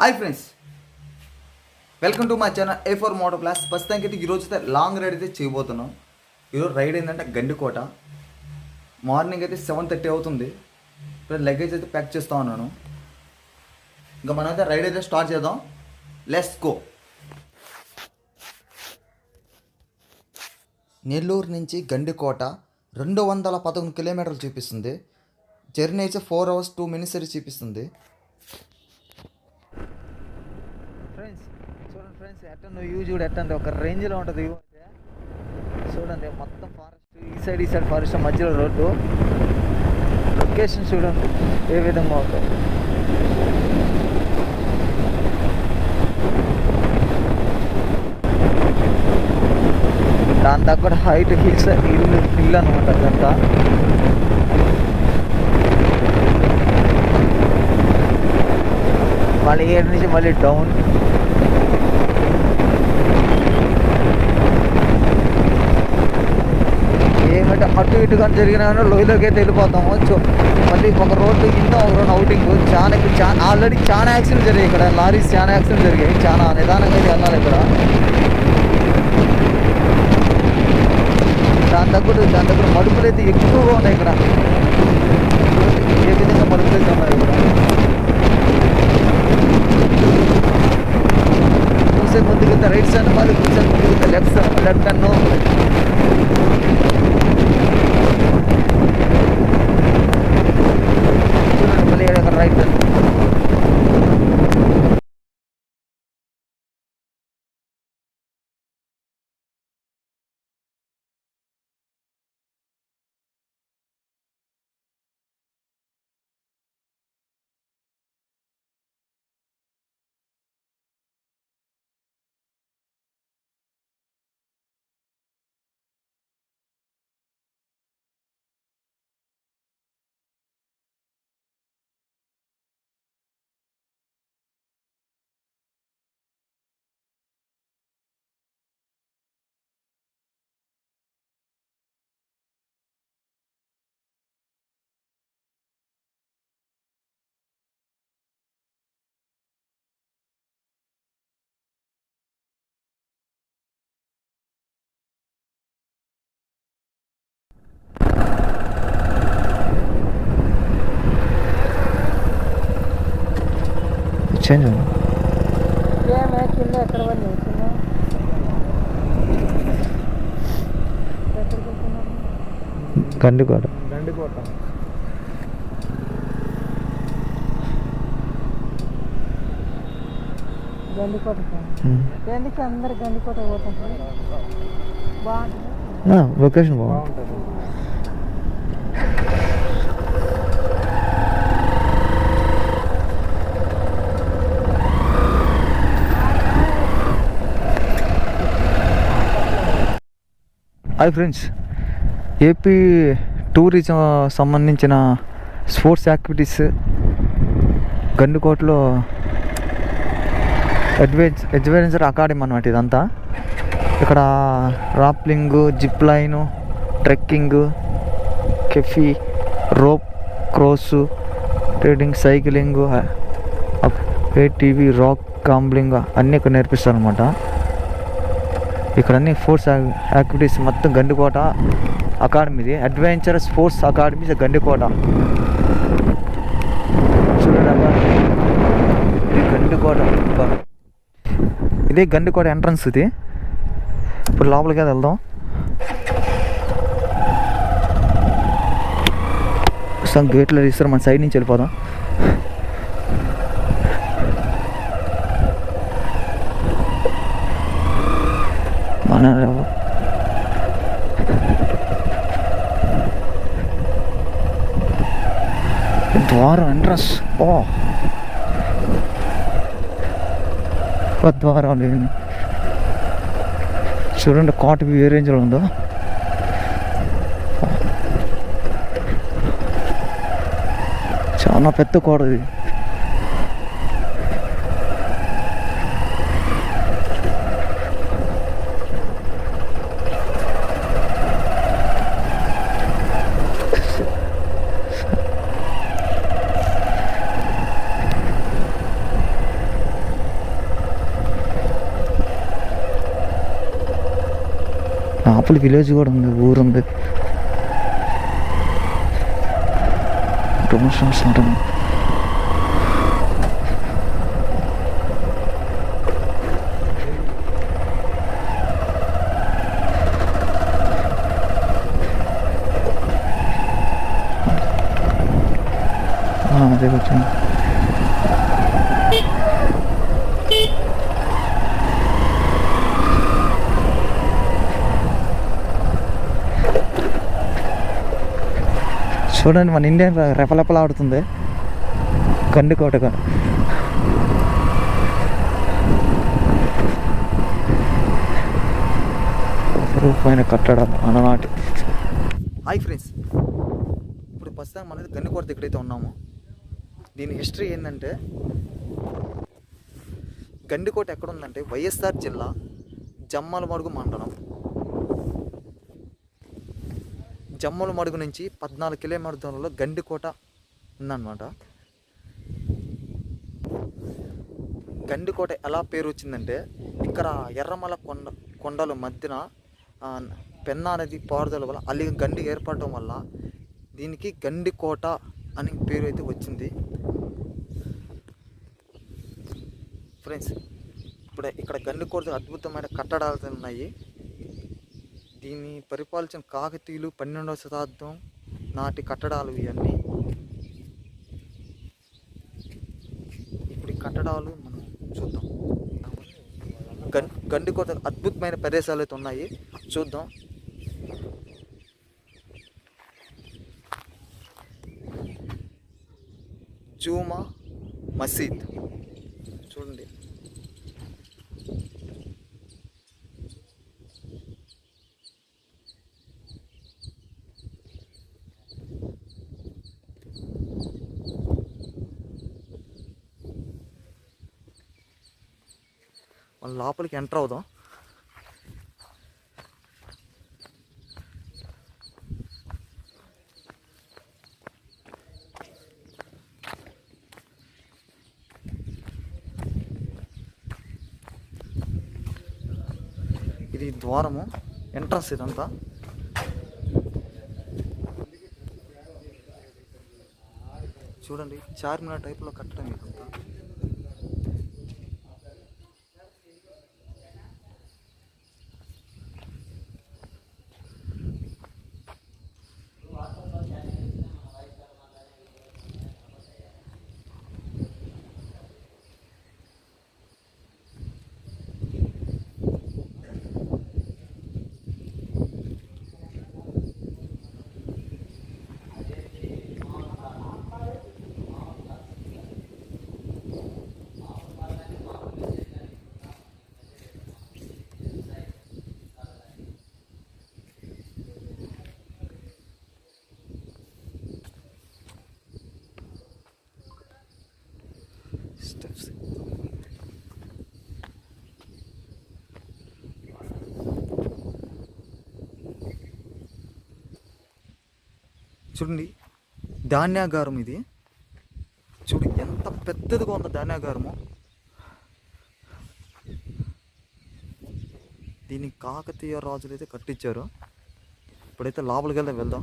Hi friends welcome to my channel A four moto plus ప్రస్తుతానికి అయితే ఈరోజు అయితే లాంగ్ రైడ్ అయితే చేయబోతున్నాం. ఈరోజు రైడ్ ఏంటంటే గండికోట. మార్నింగ్ అయితే సెవెన్ థర్టీ అవుతుంది. ఇప్పుడు లగేజ్ అయితే ప్యాక్ చేస్తా ఉన్నాను. ఇంకా మనం అయితే రైడ్ అయితే స్టార్ట్ చేద్దాం. లెస్ గో నెల్లూరు నుంచి గండికోట రెండు వందల పదకొండు కిలోమీటర్లు చూపిస్తుంది. జర్నీ అయితే ఫోర్ అవర్స్ టూ మినిట్స్ అయితే చూపిస్తుంది. ఫ్రెండ్స్ చూడండి ఫ్రెండ్స్ ఎట్టండి వ్యూ చూడు ఎట్టండి ఒక రేంజ్లో ఉంటుంది వ్యూ అయితే. చూడండి మొత్తం ఫారెస్ట్ ఈ సైడ్ ఈ సైడ్ ఫారెస్ట్ మధ్యలో రోడ్డు. లొకేషన్ చూడండి ఏ విధంగా ఉందో. దాని దగ్గర హైట్ హిల్స్ హిల్ హిల్ అనమాట అదంతా. మళ్ళీ ఏడు నుంచి మళ్ళీ డౌన్ ఏమంటే అటు ఇటు కానీ జరిగినా లోయలోకి అయితే వెళ్ళిపోతాము మళ్ళీ ఒక రోడ్డు కింద ఒక రోడ్ అవుటింగ్ చాలా చాలా ఆల్రెడీ చాలా యాక్సిడెంట్ జరిగాయి ఇక్కడ. లారీస్ చాలా యాక్సిడెంట్ జరిగాయి. చాలా నిదానంగా అయితే వెళ్ళాలి ఇక్కడ. దాని దగ్గర దాని దగ్గర మడుపులు అయితే ఎక్కువగా ఉన్నాయి ఇక్కడ ఏ విధంగా మడుపులు అయితే ఉన్నాయి ఇక్కడ చూసే ముందుకు రైట్ సైడ్ మళ్ళీ చూసే ముందుకు లెఫ్ట్ సైడ్ లెఫ్ట్ అన్ను చూడండి మళ్ళీ ఇక్కడ రైట్ చేంజ్ వెళ్తున్నారు గండికోట గండికోట గండికోట ఎందుకు అందరు గండికోట పోతారు బాగుంటుంది. లొకేషన్ బాగుంటుంది. Hi friends. ఏపీ టూరిజం సంబంధించిన స్పోర్ట్స్ యాక్టివిటీస్ గండుకోట్లో అడ్వెంచ్ అడ్వెంచర్ అకాడమీ అనమాట ఇదంతా. ఇక్కడ rappelling zip line trekking coffee rope cross trading cycling ATV rock climbing అన్నీ ఇక్కడ నేర్పిస్తారు అనమాట ఇక్కడ అన్ని స్పోర్ట్స్ యాక్టివిటీస్ మొత్తం Gandikota అకాడమీది. Adventure sports academy Gandikota. చూడండి ఇది గండికోట. ఇది గండికోట ఎంట్రన్స్ ఇది. ఇప్పుడు లోపలికి వెళ్దాం. సమ్ గేట్లో తీస్తారు మన సైడ్ నుంచి వెళ్ళిపోదాం. మన ద్వారం ఎంట్రన్స్ ఓ. ఒక ద్వారం లేదు చూడండి కాట ఏ రేంజ్లో ఉందో. చాలా పెద్ద కోట ఇది లోపల విలేజ్ కూడా ఉంది ఊరు ఉంది ప్రమోషన్స్ ఉంటుంది ఆ, అదే వచ్చింది చూడండి మన ఇండియన్ రెపలెపలాడుతుంది. కందుకోట రూపాయన కట్టడం అలనాటి హాయ్ ఫ్రెండ్స్. ఇప్పుడు ప్రస్తుతం మనది గన్నుకోట దగ్గరైతే ఉన్నాము. దీని హిస్టరీ ఏంటంటే గండికోట ఎక్కడ ఉందంటే వైఎస్ఆర్ జిల్లా జమ్మలమడుగు మండలం. జమ్మల మడుగు నుంచి పద్నాలుగు కిలోమీటర్ దూరంలో గండికోట ఉందన్నమాట. గండికోట ఎలా పేరు వచ్చిందంటే ఇక్కడ ఎర్రమల కొండ కొండల మధ్యన పెన్నా నది పారుదల వల్ల అల్లి గండి ఏర్పడటం వల్ల దీనికి గండికోట అని పేరు అయితే వచ్చింది. ఫ్రెండ్స్ ఇప్పుడు ఇక్కడ గండికోట అద్భుతమైన కట్టడాలు ఉన్నాయి. దీన్ని పరిపాలించిన కాకతీయులు పన్నెండవ శతాబ్దం నాటి కట్టడాలు ఇవన్నీ. ఇప్పుడు ఈ కట్టడాలు మనం చూద్దాం. గం గండికోట అద్భుతమైన ప్రదేశాలు అయితే ఉన్నాయి. చూద్దాం. జూమా మసీద్. చూడండి. మన లోపలికి ఎంటర్ అవుదాం. ఇది ద్వారము ఎంట్రన్స్ ఇదంతా. చూడండి చార్మినార్ టైప్లో కట్టడం ఇదంతా స్టెప్స్ చూడండి ధాన్యాగారం ఇది. చూడు ఎంత పెద్దదిగా ఉంది ధాన్యాగారము. దీన్ని కాకతీయ రాజులు అయితే కట్టించారు ఇప్పుడైతే లోపలికి వెళ్దాం వెళ్దాం.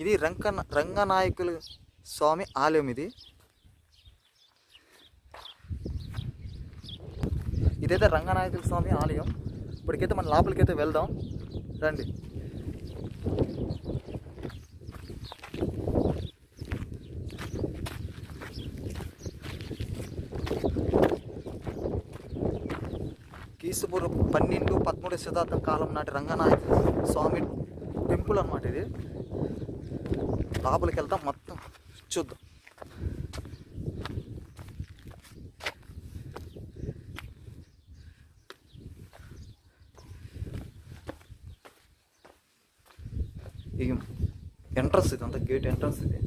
ఇది రంగ రంగనాయకులు స్వామి ఆలయం ఇది. ఇదైతే రంగనాయకుల స్వామి ఆలయం. ఇప్పటికైతే మన లోపలికైతే వెళ్దాం. రండి. క్రీస్తుపూర్వం పన్నెండు పదమూడు శతాబ్దం కాలం నాటి రంగనాయక స్వామి టెంపుల్ అన్నమాట ఇది. లోపలికి వెళ్తాం మొత్తం చూద్దాం. ఎంట్రన్స్ ఇది అంత గేట్ ఎంట్రన్స్ ఇది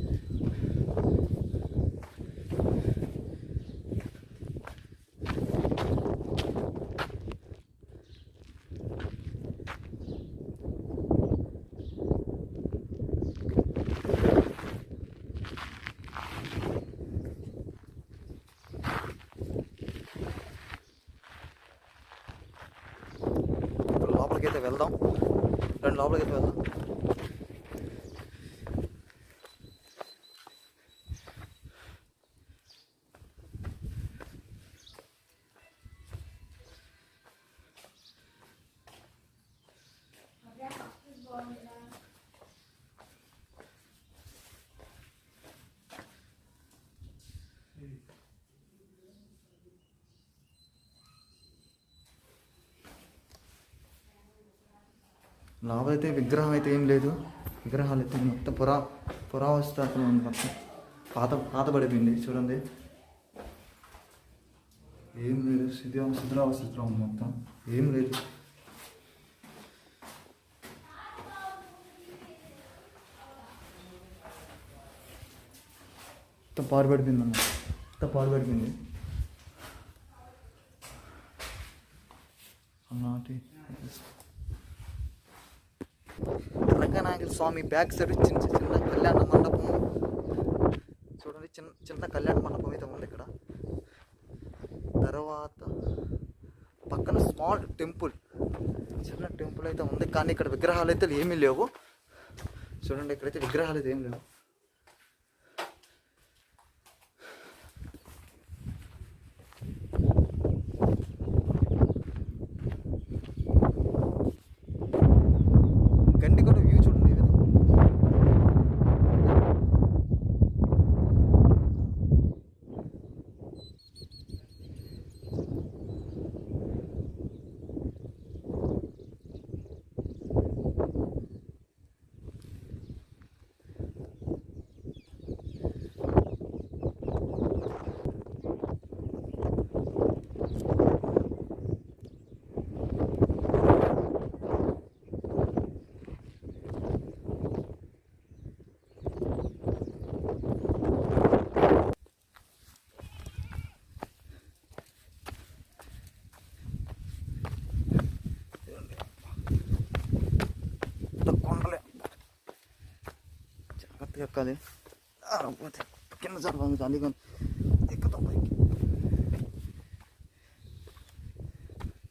ఇప్పుడు లోపలికి అయితే వెళ్దాం. రెండు లోపలికి వెళ్దాం. లోపల అయితే విగ్రహం అయితే ఏం లేదు. విగ్రహాలు అయితే మొత్తం పురా పురావస్థలో ఉంది మొత్తం. పాత పాత పడిపోయింది చూడండి. ఏం లేదు శిథిలా శిథిరావస్థలో ఉంది మొత్తం. ఏం లేదు. మొత్తం పాడుపడిపోయింది అన్న. మొత్తం పాడుపడిపోయింది అన్నాటి రంగనాయకుల స్వామి బ్యాక్ సైడ్ చిన్న చిన్న కళ్యాణ మండపం. చూడండి చిన్న చిన్న కళ్యాణ మండపం అయితే ఉంది ఇక్కడ. తర్వాత పక్కన స్మాల్ టెంపుల్. చిన్న టెంపుల్ అయితే ఉంది కానీ ఇక్కడ విగ్రహాలు అయితే ఏమీ లేవు. చూడండి ఇక్కడైతే విగ్రహాలు అయితే ఏమి లేవు గండి కూడా వ్యూ చూడండి ఈ విధంగా పెద్ద కొండలే జాగ్రత్తగా ఎక్కాలి పోతే కింద జరగదు కానీ ఎక్కుతాం పైకి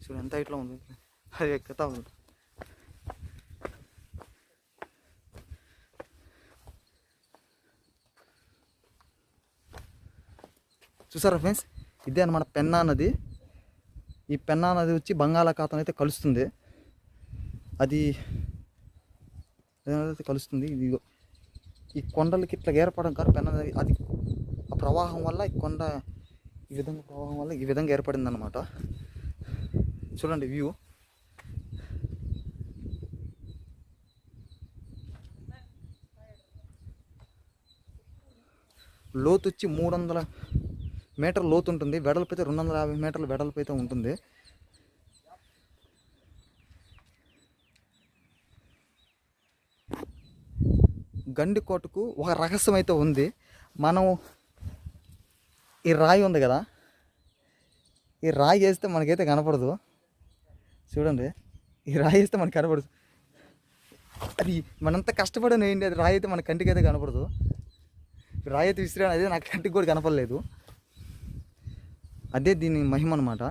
చూడు ఎంత హైట్లో ఉంది అది ఎక్కుతా ఉంది చూసారా ఫ్రెండ్స్ ఇదే అనమాట పెన్నా నది. ఈ పెన్నా నది వచ్చి బంగాళాఖాతం అయితే కలుస్తుంది. అది ఏదైతే కలుస్తుంది. ఇది ఈ కొండలకి ఇట్లా ఏర్పడడం కాదు పెన్న అది ఆ ప్రవాహం వల్ల ఈ కొండ ఈ విధంగా ప్రవాహం వల్ల ఈ విధంగా ఏర్పడింది అనమాట చూడండి వ్యూ. లోతు వచ్చి మూడు వందల మీటర్ లోతు ఉంటుంది వెడల్పు అయితే రెండు వందల యాభై మీటర్ల వెడల్పు అయితే ఉంటుంది. గండికోటకు ఒక రహస్యం అయితే ఉంది. మనం ఈ రాయి ఉంది కదా? ఈ రాయి వేస్తే మనకైతే కనపడదు. చూడండి. ఈ రాయి వేస్తే మనకి కనపడదు. అది మనంత కష్టపడి ఏంటి అది రాయి అయితే మన కంటికి అయితే కనపడదు. రాయి అయితే విసిరాను అదే నాకు కంటికి కూడా కనపడలేదు. అదే దీని మహిమ అనమాట